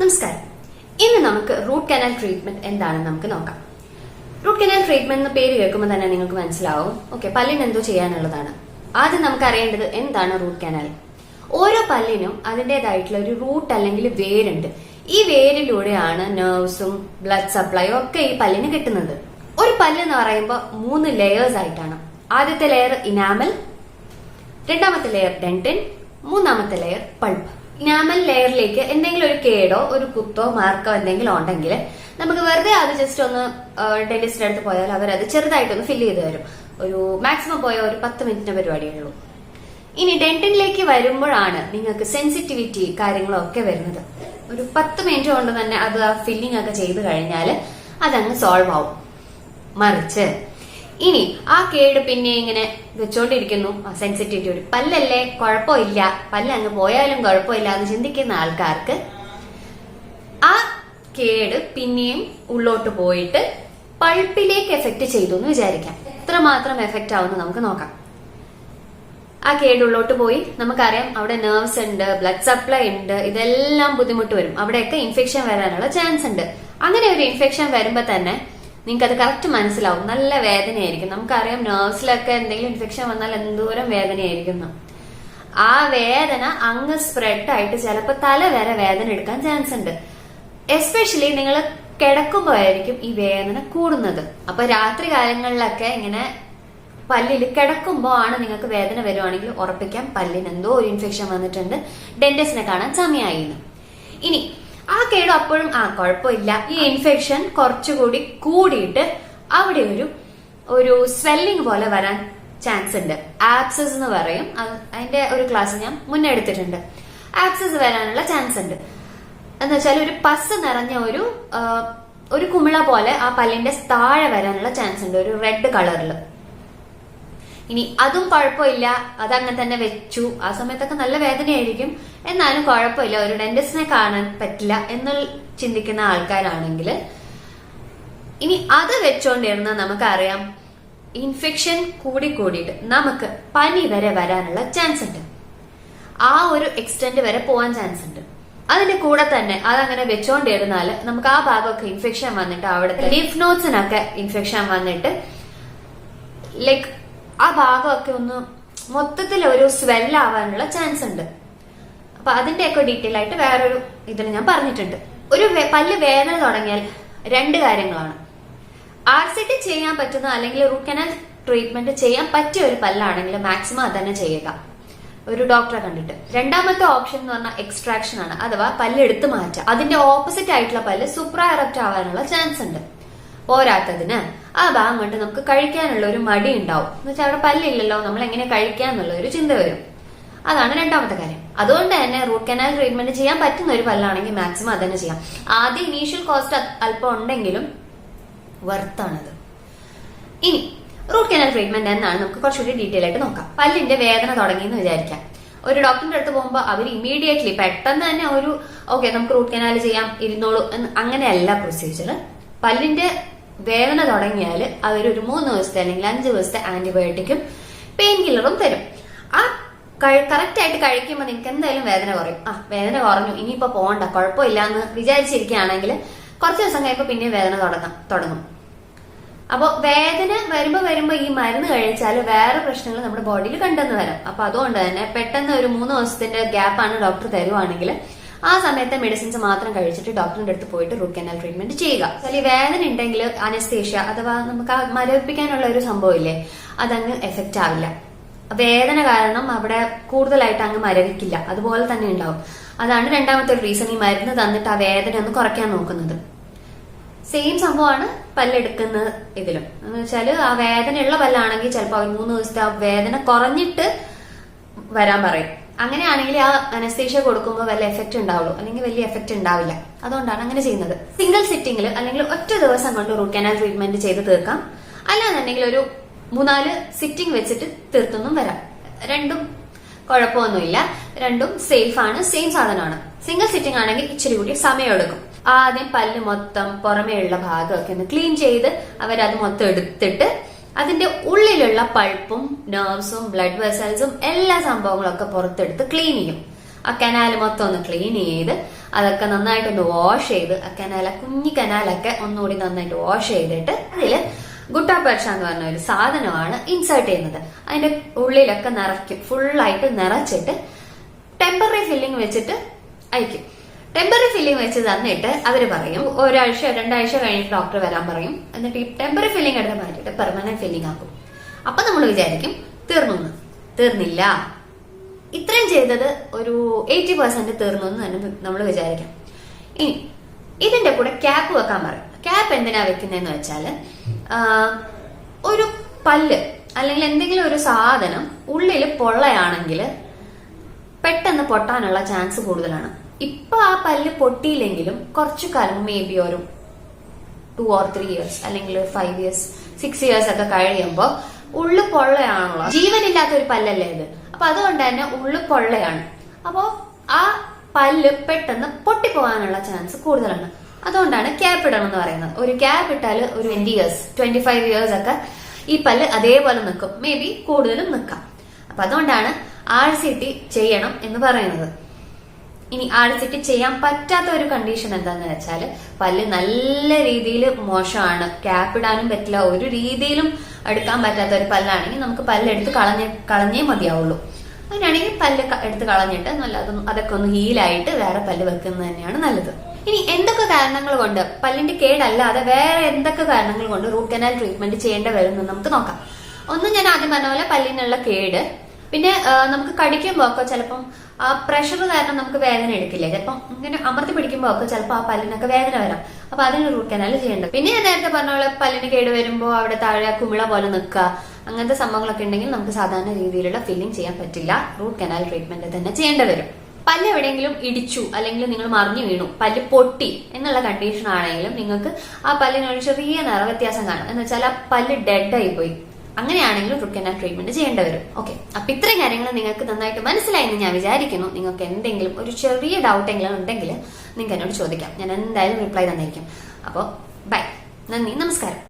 നമസ്കാരം. ഇന്ന് നമുക്ക് റൂട്ട് കനാൽ ട്രീറ്റ്മെന്റ് എന്താണെന്ന് നമുക്ക് നോക്കാം. റൂട്ട് കനാൽ ട്രീറ്റ്മെന്റ് എന്ന പേര് കേൾക്കുമ്പോൾ തന്നെ നിങ്ങൾക്ക് മനസ്സിലാവും. ഓക്കെ പല്ലിന് എന്തോ ചെയ്യാനുള്ളതാണ്. ആദ്യം നമുക്ക് അറിയേണ്ടത് എന്താണ് റൂട്ട് കനാൽ ഓരോ പല്ലിനും അതിന്റെതായിട്ടുള്ള ഒരു റൂട്ട് അല്ലെങ്കിൽ വേരുണ്ട്. ഈ വേരിലൂടെയാണ് നെർവ്സും ബ്ലഡ് സപ്ലൈയും ഒക്കെ ഈ പല്ലിന് കിട്ടുന്നത്. ഒരു പല്ല് എന്ന് പറയുമ്പോൾ മൂന്ന് ലെയേഴ്സ് ആയിട്ടാണ്. ആദ്യത്തെ ലെയർ ഇനാമൽ രണ്ടാമത്തെ ലെയർ ഡെന്റിൻ മൂന്നാമത്തെ ലെയർ പൾപ്പ് ഇനാമൽ ലെയറിലേക്ക് എന്തെങ്കിലും ഒരു കേടോ ഒരു കുത്തോ മാർക്കോ എന്തെങ്കിലും ഉണ്ടെങ്കിൽ നമുക്ക് വെറുതെ അത് ജസ്റ്റ് ഒന്ന് ഡെന്റിസ്റ്റിന്റെ അടുത്ത് പോയാൽ അവർ അത് ചെറുതായിട്ടൊന്ന് ഫില്ല് ചെയ്ത് തരും. ഒരു മാക്സിമം പോയ ഒരു പത്ത് മിനിറ്റിന്റെ പരിപാടിയുള്ളൂ ഇനി ഡെന്റിനിലേക്ക് വരുമ്പോഴാണ് നിങ്ങൾക്ക് സെൻസിറ്റിവിറ്റി കാര്യങ്ങളൊക്കെ വരുന്നത്. ഒരു പത്ത് മിനിറ്റ് കൊണ്ട് തന്നെ അത് ആ ഫില്ലിംഗ് ഒക്കെ ചെയ്ത് കഴിഞ്ഞാൽ അതങ്ങ് സോൾവ് ആവും. മറിച്ച് ഇനി ആ കേട് പിന്നെ ഇങ്ങനെ വെച്ചോണ്ടിരിക്കുന്നു. സെൻസിറ്റിവിറ്റി പല്ലല്ലേ? കുഴപ്പമില്ല. പല്ല് അങ്ങ് പോയാലും കുഴപ്പമില്ല എന്ന് ചിന്തിക്കുന്ന ആൾക്കാർക്ക് ആ കേട് പിന്നെയും ഉള്ളോട്ട് പോയിട്ട് പൾപ്പിലേക്ക് എഫക്ട് ചെയ്തു എന്ന് വിചാരിക്കാം. എത്രമാത്രം എഫക്റ്റ് ആവുമെന്ന് നമുക്ക് നോക്കാം. ആ കേട് ഉള്ളോട്ട് പോയി. നമുക്കറിയാം അവിടെ നെർവ്സ് ഉണ്ട് ബ്ലഡ് സപ്ലൈ ഉണ്ട് ഇതെല്ലാം ബുദ്ധിമുട്ട് വരും. അവിടെയൊക്കെ ഇൻഫെക്ഷൻ വരാനുള്ള ചാൻസ് ഉണ്ട്. അങ്ങനെ ഒരു ഇൻഫെക്ഷൻ വരുമ്പോ തന്നെ നിങ്ങൾക്ക് അത് കറക്റ്റ് മനസ്സിലാവും. നല്ല വേദനയായിരിക്കും. നമുക്കറിയാം നേഴ്സിലൊക്കെ എന്തെങ്കിലും ഇൻഫെക്ഷൻ വന്നാൽ എന്തോരം വേദനയായിരിക്കും ആ വേദന അങ്ങ് സ്പ്രെഡ് ആയിട്ട് ചിലപ്പോൾ തല വരെ വേദന എടുക്കാൻ ചാൻസ് ഉണ്ട്. എസ്പെഷ്യലി നിങ്ങൾ കിടക്കുമ്പോഴായിരിക്കും ഈ വേദന കൂടുന്നത്. അപ്പൊ രാത്രി കാലങ്ങളിലൊക്കെ ഇങ്ങനെ പല്ലിൽ കിടക്കുമ്പോ ആണ് നിങ്ങൾക്ക് വേദന വരുവാണെങ്കിൽ ഉറപ്പിക്കാം. പല്ലിന് എന്തോ ഒരു ഇൻഫെക്ഷൻ വന്നിട്ടുണ്ട്. ഡെന്റിസ്റ്റിനെ കാണാൻ സമയമായിരുന്നു. ഇനി ആ കേട് അപ്പോഴും ആ കുഴപ്പമില്ല. ഈ ഇൻഫെക്ഷൻ കുറച്ചുകൂടി കൂടിയിട്ട് അവിടെ ഒരു ഒരു സ്വെല്ലിംഗ് പോലെ വരാൻ ചാൻസ് ഉണ്ട്. ആപ്സസ് എന്ന് പറയും. അതിന്റെ ഒരു ക്ലാസ് ഞാൻ മുന്നേ എടുത്തിട്ടുണ്ട്. ആപ്സസ് വരാനുള്ള ചാൻസ് ഉണ്ട്. എന്ന് വെച്ചാൽ ഒരു പസ് നിറഞ്ഞ ഒരു ഒരു കുമിള പോലെ ആ പല്ലിന്റെ താഴെ വരാനുള്ള ചാൻസ് ഉണ്ട്. ഒരു റെഡ് കളറിൽ ഇനി അതും കുഴപ്പമില്ല. അതങ്ങനെ തന്നെ വെച്ചു. ആ സമയത്തൊക്കെ നല്ല വേദനയായിരിക്കും. എന്നാലും കുഴപ്പമില്ല. ഒരു ഡെന്റിസ്റ്റിനെ കാണാൻ പറ്റില്ല എന്ന് ചിന്തിക്കുന്ന ആൾക്കാരാണെങ്കിൽ ഇനി അത് വെച്ചോണ്ടിരുന്ന നമുക്കറിയാം ഇൻഫെക്ഷൻ കൂടി കൂടിയിട്ട് നമുക്ക് പനി വരെ വരാനുള്ള ചാൻസ് ഉണ്ട് ആ ഒരു എക്സ്റ്റെന്റ് വരെ പോകാൻ ചാൻസ് ഉണ്ട് അതിന്റെ കൂടെ തന്നെ അതങ്ങനെ വെച്ചോണ്ടിരുന്നാൽ നമുക്ക് ആ ഭാഗമൊക്കെ ഇൻഫെക്ഷൻ വന്നിട്ട് അവിടുത്തെ ലിഫ്നോസിനൊക്കെ ഇൻഫെക്ഷൻ വന്നിട്ട് ലൈക്ക് ആ ഭാഗമൊക്കെ ഒന്ന് മൊത്തത്തിൽ ഒരു സ്വെല്ലാവാനുള്ള ചാൻസ് ഉണ്ട്. അപ്പൊ അതിന്റെയൊക്കെ ഡീറ്റെയിൽ ആയിട്ട് വേറൊരു ഇതിൽ ഞാൻ പറഞ്ഞിട്ടുണ്ട്. ഒരു പല്ല് വേദന തുടങ്ങിയാൽ രണ്ട് കാര്യങ്ങളാണ്. ആർ സി ടി ചെയ്യാൻ പറ്റുന്ന അല്ലെങ്കിൽ റൂട്ട് കനാൽ ട്രീറ്റ്മെന്റ് ചെയ്യാൻ പറ്റിയ ഒരു പല്ലാണെങ്കിൽ മാക്സിമം അത് തന്നെ ചെയ്യുക. ഒരു ഡോക്ടറെ കണ്ടിട്ട്. രണ്ടാമത്തെ ഓപ്ഷൻ എന്ന് പറഞ്ഞാൽ എക്സ്ട്രാക്ഷൻ ആണ്. അഥവാ പല്ല് എടുത്തു മാറ്റുക. അതിന്റെ ഓപ്പോസിറ്റ് ആയിട്ടുള്ള പല്ല് സൂപ്പർ എറപ്റ്റ് ആവാനുള്ള ചാൻസ് ഉണ്ട്. പോരാത്തതിന് ആ ഭാഗം കൊണ്ട് നമുക്ക് കഴിക്കാനുള്ള ഒരു മടി ഉണ്ടാവും. എന്ന് വെച്ചാൽ അവിടെ പല്ലില്ലല്ലോ നമ്മൾ എങ്ങനെ കഴിക്കാന്നുള്ള ഒരു ചിന്ത വരും. അതാണ് രണ്ടാമത്തെ കാര്യം. അതുകൊണ്ട് തന്നെ റൂട്ട് കനാൽ ട്രീറ്റ്മെന്റ് ചെയ്യാൻ പറ്റുന്ന ഒരു പല്ലാണെങ്കിൽ മാക്സിമം അത് തന്നെ ചെയ്യാം. ആദ്യം ഇനീഷ്യൽ കോസ്റ്റ് അല്പം ഉണ്ടെങ്കിലും വർത്താണത് ഇനി റൂട്ട് കനാൽ ട്രീറ്റ്മെന്റ് എന്നാണ് നമുക്ക് കുറച്ചുകൂടി ഡീറ്റെയിൽ ആയിട്ട് നോക്കാം. പല്ലിന്റെ വേദന തുടങ്ങി എന്ന് വിചാരിക്കാം. ഒരു ഡോക്ടറിന്റെ അടുത്ത് പോകുമ്പോൾ അവർ ഇമീഡിയറ്റ്ലി പെട്ടെന്ന് തന്നെ ഒരു ഓക്കെ നമുക്ക് റൂട്ട് കനാൽ ചെയ്യാം ഇരുന്നോളൂ അങ്ങനെയല്ല പ്രൊസീജിയർ പല്ലിന്റെ വേദന തുടങ്ങിയാൽ അവരൊരു മൂന്ന് ദിവസത്തെ അല്ലെങ്കിൽ അഞ്ച് ദിവസത്തെ ആന്റിബയോട്ടിക്കും പെയിൻ കില്ലറും തരും. ആ കറക്റ്റ് ആയിട്ട് കഴിക്കുമ്പോൾ നിങ്ങൾക്ക് എന്തായാലും വേദന കുറയും. ആ വേദന കുറഞ്ഞു. ഇനിയിപ്പോ പോകണ്ട കുഴപ്പമില്ല എന്ന് വിചാരിച്ചിരിക്കുകയാണെങ്കിൽ കുറച്ച് ദിവസം കഴിയുമ്പോൾ പിന്നെ വേദന തുടങ്ങാം തുടങ്ങും. അപ്പോൾ വേദന വരുമ്പോ വരുമ്പോ ഈ മരുന്ന് കഴിച്ചാൽ വേറെ പ്രശ്നങ്ങൾ നമ്മുടെ ബോഡിയിൽ കണ്ടെന്ന് വരാം. അപ്പൊ അതുകൊണ്ട് തന്നെ പെട്ടെന്ന് ഒരു മൂന്ന് ദിവസത്തിന്റെ ഗ്യാപ്പാണ് ഡോക്ടർ തരുവാണെങ്കിൽ ആ സമയത്തെ മെഡിസിൻസ് മാത്രം കഴിച്ചിട്ട് ഡോക്ടറിന്റെ അടുത്ത് പോയിട്ട് റൂട്ട് കനാൽ ട്രീറ്റ്മെന്റ് ചെയ്യുക. അല്ലെങ്കിൽ വേദന ഉണ്ടെങ്കിൽ അനസ്തേഷ്യ അഥവാ നമുക്ക് മരവിപ്പിക്കാനുള്ള ഒരു സംഭവം ഇല്ലേ അതങ്ങ് എഫക്റ്റ് ആവില്ല. വേദന കാരണം അവിടെ കൂടുതലായിട്ട് അങ്ങ് മരവിക്കില്ല. അതുപോലെ തന്നെ ഉണ്ടാവും. അതാണ് രണ്ടാമത്തെ ഒരു റീസൺ ഈ മരുന്ന് തന്നിട്ട് ആ വേദന ഒന്ന് കുറയ്ക്കാൻ നോക്കുന്നത്. സെയിം സംഭവമാണ് പല്ലെടുക്കുന്ന ഇതിലും. എന്ന് വെച്ചാൽ ആ വേദനയുള്ള പല്ലാണെങ്കിൽ ചിലപ്പോൾ മൂന്ന് ദിവസത്തെ ആ വേദന കുറഞ്ഞിട്ട് വരാൻ പറയും. അങ്ങനെയാണെങ്കിൽ ആ അനസ്തേഷ്യ കൊടുക്കുമ്പോൾ വല്ല എഫക്റ്റ് ഉണ്ടാവുള്ളൂ. അല്ലെങ്കിൽ വലിയ എഫക്റ്റ് ഉണ്ടാവില്ല. അതുകൊണ്ടാണ് അങ്ങനെ ചെയ്യുന്നത്. സിംഗിൾ സിറ്റിംഗിൽ അല്ലെങ്കിൽ ഒറ്റ ദിവസം കൊണ്ട് റൂട്ട് കനാൽ ട്രീറ്റ്മെന്റ് ചെയ്ത് തീർക്കാം. അല്ലാന്നുണ്ടെങ്കിൽ ഒരു മൂന്നാൽ സിറ്റിംഗ് വെച്ചിട്ട് തീർത്തൊന്നും വരാം. രണ്ടും കുഴപ്പമൊന്നുമില്ല. രണ്ടും സേഫ് ആണ്. സെയിം സാധനമാണ്. സിംഗിൾ സിറ്റിംഗ് ആണെങ്കിൽ ഇച്ചിരി കൂടി സമയമെടുക്കും. ആദ്യം പല്ല് മൊത്തം പുറമേയുള്ള ഭാഗമൊക്കെ ഒന്ന് ക്ലീൻ ചെയ്ത് അവരത് മൊത്തം എടുത്തിട്ട് അതിന്റെ ഉള്ളിലുള്ള പൾപ്പും നെർവ്സും ബ്ലഡ് വെസൽസും എല്ലാ സംഭവങ്ങളും ഒക്കെ പുറത്തെടുത്ത് ക്ലീൻ ചെയ്യും. ആ കനാല് മൊത്തം ഒന്ന് ക്ലീൻ ചെയ്ത് അതൊക്കെ നന്നായിട്ടൊന്ന് വാഷ് ചെയ്ത് ആ കനാല കുഞ്ഞി കനാലൊക്കെ ഒന്നുകൂടി നന്നായിട്ട് വാഷ് ചെയ്തിട്ട് അതിൽ ഗുട്ടാപർഷ എന്ന് പറഞ്ഞ ഒരു സാധനമാണ് ഇൻസേർട്ട് ചെയ്യുന്നത്. അതിന്റെ ഉള്ളിലൊക്കെ നിറയ്ക്കും. ഫുള്ളായിട്ട് നിറച്ചിട്ട് ടെമ്പററി ഫില്ലിംഗ് വെച്ചിട്ട് അയക്കും. ടെമ്പററി ഫില്ലിംഗ് വെച്ച് തന്നിട്ട് അവർ പറയും ഒരാഴ്ച രണ്ടാഴ്ച കഴിഞ്ഞിട്ട് ഡോക്ടർ വരാൻ പറയും. എന്നിട്ട് ഈ ടെമ്പററി ഫില്ലിംഗ് എടുത്ത് മാറ്റിയിട്ട് പെർമനന്റ് ഫില്ലിംഗ് ആക്കും. അപ്പൊ നമ്മൾ വിചാരിക്കും തീർന്നു. തീർന്നില്ല. ഇത്രയും ചെയ്തത് ഒരു എയ്റ്റി പെർസെന്റ് തീർന്നു എന്ന് തന്നെ നമ്മൾ വിചാരിക്കാം. ഇനി ഇതിന്റെ കൂടെ ക്യാപ്പ് വെക്കാൻ പറയും. ക്യാപ്പ് എന്തിനാ വെക്കുന്നതെന്ന് വെച്ചാൽ ആ, ഒരു പല്ല് അല്ലെങ്കിൽ എന്തെങ്കിലും ഒരു സാധനം ഉള്ളിൽ പൊള്ളയാണെങ്കിൽ പെട്ടെന്ന് പൊട്ടാനുള്ള ചാൻസ് കൂടുതലാണ്. ഇപ്പൊ ആ പല്ല് പൊട്ടിയില്ലെങ്കിലും കുറച്ചു കാലം മേ ബി ഒരു ടു ഓർ ത്രീ ഇയേഴ്സ് അല്ലെങ്കിൽ ഫൈവ് ഇയേഴ്സ് സിക്സ് ഇയേഴ്സ് ഒക്കെ കഴിയുമ്പോൾ ഉള്ളു പൊള്ളയാണല്ലോ. ജീവനില്ലാത്ത ഒരു പല്ലല്ലേ ഇത്? അപ്പൊ അതുകൊണ്ട് തന്നെ ഉള്ളു പൊള്ളയാണ്. അപ്പോ ആ പല്ല് പെട്ടെന്ന് പൊട്ടിപ്പോകാനുള്ള ചാൻസ് കൂടുതലാണ്. അതുകൊണ്ടാണ് ക്യാപ് ഇടണം എന്ന് പറയുന്നത്. ഒരു ക്യാപ് ഇട്ടാൽ ഒരു twenty years twenty five years ഒക്കെ ഈ പല്ല് അതേപോലെ നിൽക്കും മേ ബി കൂടുതലും നിൽക്കാം അപ്പൊ അതുകൊണ്ടാണ് ആർ ചെയ്യണം എന്ന് പറയുന്നത്. ഇനി ആഴ്ചയ്ക്ക് ചെയ്യാൻ പറ്റാത്ത ഒരു കണ്ടീഷൻ എന്താന്ന് വെച്ചാൽ പല്ല് നല്ല രീതിയിൽ മോശമാണ്. ക്യാപ്പ് ഇടാനും പറ്റില്ല. ഒരു രീതിയിലും എടുക്കാൻ പറ്റാത്ത ഒരു പല്ലാണെങ്കിൽ നമുക്ക് പല്ല് എടുത്ത് കളഞ്ഞേ കളഞ്ഞേ മതിയാവുള്ളൂ. അങ്ങനെയാണെങ്കിൽ പല്ല് എടുത്ത് കളഞ്ഞിട്ട് നല്ല അതൊക്കെ ഒന്ന് ഹീലായിട്ട് വേറെ പല്ല് വെക്കുന്നത് തന്നെയാണ് നല്ലത്. ഇനി എന്തൊക്കെ കാരണങ്ങൾ കൊണ്ട് പല്ലിന്റെ കേടല്ലാതെ വേറെ എന്തൊക്കെ കാരണങ്ങൾ കൊണ്ട് റൂട്ട് കനാൽ ട്രീറ്റ്മെന്റ് ചെയ്യേണ്ടി വരും നമുക്ക് നോക്കാം. ഒന്ന് ഞാൻ ആദ്യം പറഞ്ഞ പോലെ പല്ലിനുള്ള കേട്. പിന്നെ നമുക്ക് കടിക്കുമ്പോ ചിലപ്പം ആ പ്രഷർ കാരണം നമുക്ക് വേദന എടുക്കില്ലേ? ചിലപ്പം ഇങ്ങനെ അമർത്തി പിടിക്കുമ്പോ ഒക്കെ ചിലപ്പോൾ ആ പല്ലിനൊക്കെ വേദന വരാം. അപ്പൊ അതിന് റൂട്ട് കനാൽ ചെയ്യേണ്ടത്. പിന്നെ ഞാൻ നേരത്തെ പറഞ്ഞ പോലെ പല്ലിന് കേട് വരുമ്പോൾ അവിടെ താഴെ കുമിള പോലെ നിൽക്കുക. അങ്ങനത്തെ സംഭവങ്ങളൊക്കെ ഉണ്ടെങ്കിൽ നമുക്ക് സാധാരണ രീതിയിലുള്ള ഫില്ലിംഗ് ചെയ്യാൻ പറ്റില്ല. റൂട്ട് കനാൽ ട്രീറ്റ്മെന്റ് തന്നെ ചെയ്യേണ്ടി വരും. പല്ല് എവിടെയെങ്കിലും ഇടിച്ചു അല്ലെങ്കിൽ നിങ്ങൾ മറിഞ്ഞു വീണു പല്ല് പൊട്ടി എന്നുള്ള കണ്ടീഷൻ ആണെങ്കിലും നിങ്ങൾക്ക് ആ പല്ലിനൊരു ചെറിയ നിറവ്യത്യാസം കാണും. എന്ന് വെച്ചാൽ ആ പല്ല് ഡെഡ് ആയി പോയി അങ്ങനെയാണെങ്കിലും റൂട്ട് കനാൽ ട്രീറ്റ്മെന്റ് ചെയ്യേണ്ടി വരും ഓക്കെ അപ്പൊ ഇത്രയും കാര്യങ്ങൾ നിങ്ങൾക്ക് നന്നായിട്ട് മനസ്സിലായി എന്ന് ഞാൻ വിചാരിക്കുന്നു. നിങ്ങൾക്ക് എന്തെങ്കിലും ഒരു ചെറിയ ഡൗട്ട് എങ്കിലും ഉണ്ടെങ്കിൽ നിങ്ങൾക്ക് എന്നോട് ചോദിക്കാം. ഞാൻ എന്തായാലും റിപ്ലൈ തന്നിരിക്കും. അപ്പോൾ ബൈ നന്ദി. നമസ്കാരം.